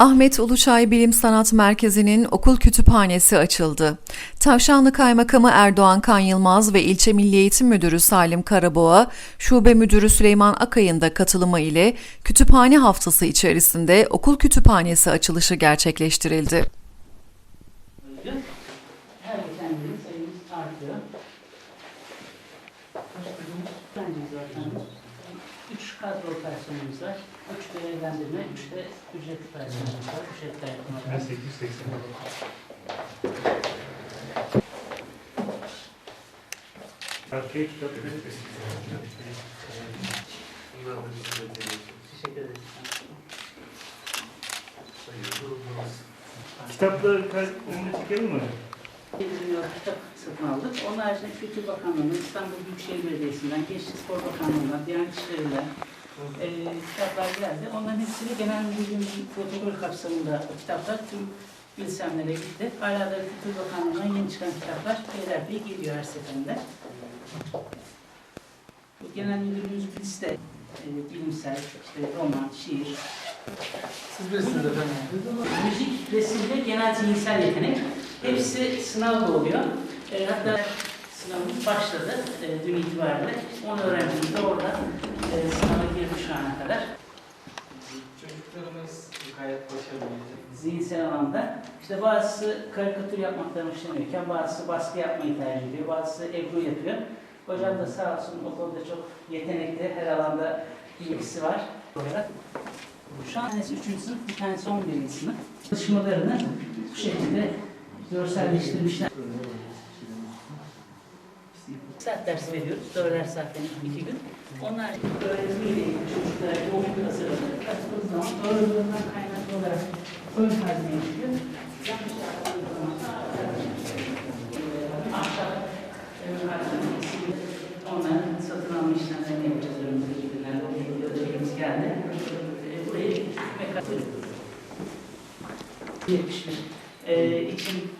Ahmet Uluçay Bilim Sanat Merkezi'nin okul kütüphanesi açıldı. Tavşanlı Kaymakamı Erdoğan Kan Yılmaz ve İlçe Milli Eğitim Müdürü Salim Karaboğa, Şube Müdürü Süleyman Akay'ın da katılımı ile kütüphane haftası içerisinde okul kütüphanesi açılışı gerçekleştirildi. Her kadro personelimiz var. Üç görevlendirme, üç de ücretli personelimiz var. Ücretli yapmalar. 880. Arkaya kitap Teşekkür ederiz. Kitapları önüne çekelim mi? 1 milyon kitap satın aldık. Onun haricinde Kültür Bakanlığı'nın, İstanbul Büyükşehir Belediyesi'nden, Gençlik Spor Bakanlığı'ndan, Diyanet İşleri'nden e, kitaplar geldi. Onların hepsini genel müdürlüğümüzün protokol kapsamında o kitaplar tüm bilsemlere gitti. Hala da Kültür Bakanlığı'ndan yeni çıkan kitaplar Beylerbeyi'ye geliyor her seferinde. Bu genel müdürlüğümüz liste. E, bilimsel, işte roman, şiir, Siz birisiniz efendim. Müzik, resim ve genel zihinsel yetenek. Hepsi sınavda oluyor. E, hatta sınavımız başladı e, dün itibariyle. 10 öğrencimiz de orada e, sınava girdi şu ana kadar. Çocuklarımız gayet başarılıydı. Zihinsel alanda. İşte bazısı karikatür yapmaktan hoşlanıyorken bazısı baskı yapmayı tercih ediyor. Bazısı ebru yapıyor. Hocam da sağ olsun o konuda çok yetenekli. Her alanda bilgisi var. Şu an tanesi 3. sınıf, bir tanesi 11. sınıf. Çalışmalarını bu şekilde görselleştirmişler. Saat dersi veriyoruz. Dörder saatten iki gün. Onlar öğretimiyle ilgili çocuklara yoğun hazırlanır. Katıldığı zaman doğruluğundan kaynaklı olarak ön ön haline Onların satın alma işlemlerini yapacağız önümüzdeki günlerde. İlgili ödevimiz geldi. Eee, Burayı mekanik 71 eee, için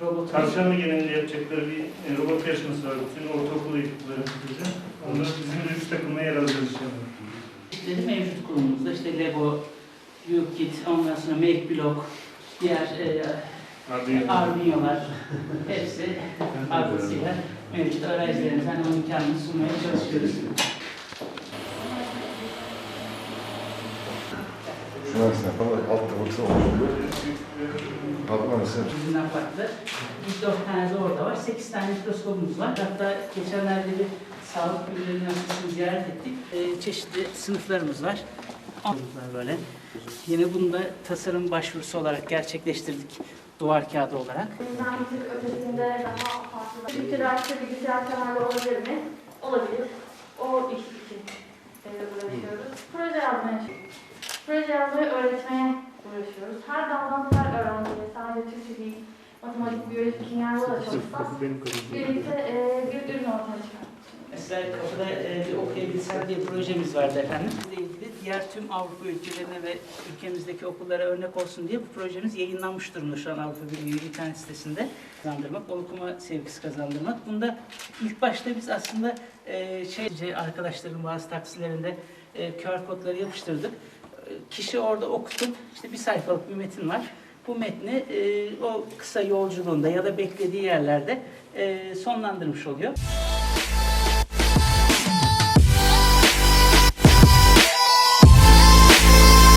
robot Tavşanlı genelinde yapacakları bir e, robot yarışması var. Bütün ortaokul ekipleri bize. Onda bizim de üç takımla yer alacağız inşallah. İşleri mevcut kurumumuzda işte Lego, UKIT, ondan sonra Make Block, diğer e, Arduino. Arduino'lar hepsi arkasıyla mevcut öğrencilerimize hani o imkanını sunmaya çalışıyoruz. Şu an sınıfın alt tabakası oluşturuyor. Kalkma mesela. Bizden farklı. Biz dört tane de orada var. Sekiz tane mikroskopumuz var. Hatta geçenlerde bir sağlık bilimleri üniversitesini ziyaret ettik. E, çeşitli sınıflarımız var. Sınıflar böyle. Yine bunu da tasarım başvurusu olarak gerçekleştirdik. Duvar kağıdı olarak. Mühendislik ötesinde daha farklı. Bir derste bilgisayar temeli olabilir mi? Olabilir. O iş için e, uğraşıyoruz. Proje yazmaya Proje yazmayı öğretmeye uğraşıyoruz. Her daldan her öğrenciye sadece Türkçe değil, matematik, biyoloji, kimyada da çalışsak birlikte e, bir ürün ortaya çıkar. Mesela kapıda e, bir okuyabilsel diye projemiz vardı efendim. Bununla ilgili diğer tüm Avrupa ülkelerine ve ülkemizdeki okullara örnek olsun diye bu projemiz yayınlanmış durumda şu an Avrupa Birliği internet sitesinde kazandırmak, okuma sevgisi kazandırmak. Bunda ilk başta biz aslında e, şey arkadaşların bazı taksilerinde e, QR kodları yapıştırdık. Kişi orada okutup işte bir sayfalık bir metin var. Bu metni e, o kısa yolculuğunda ya da beklediği yerlerde e, sonlandırmış oluyor.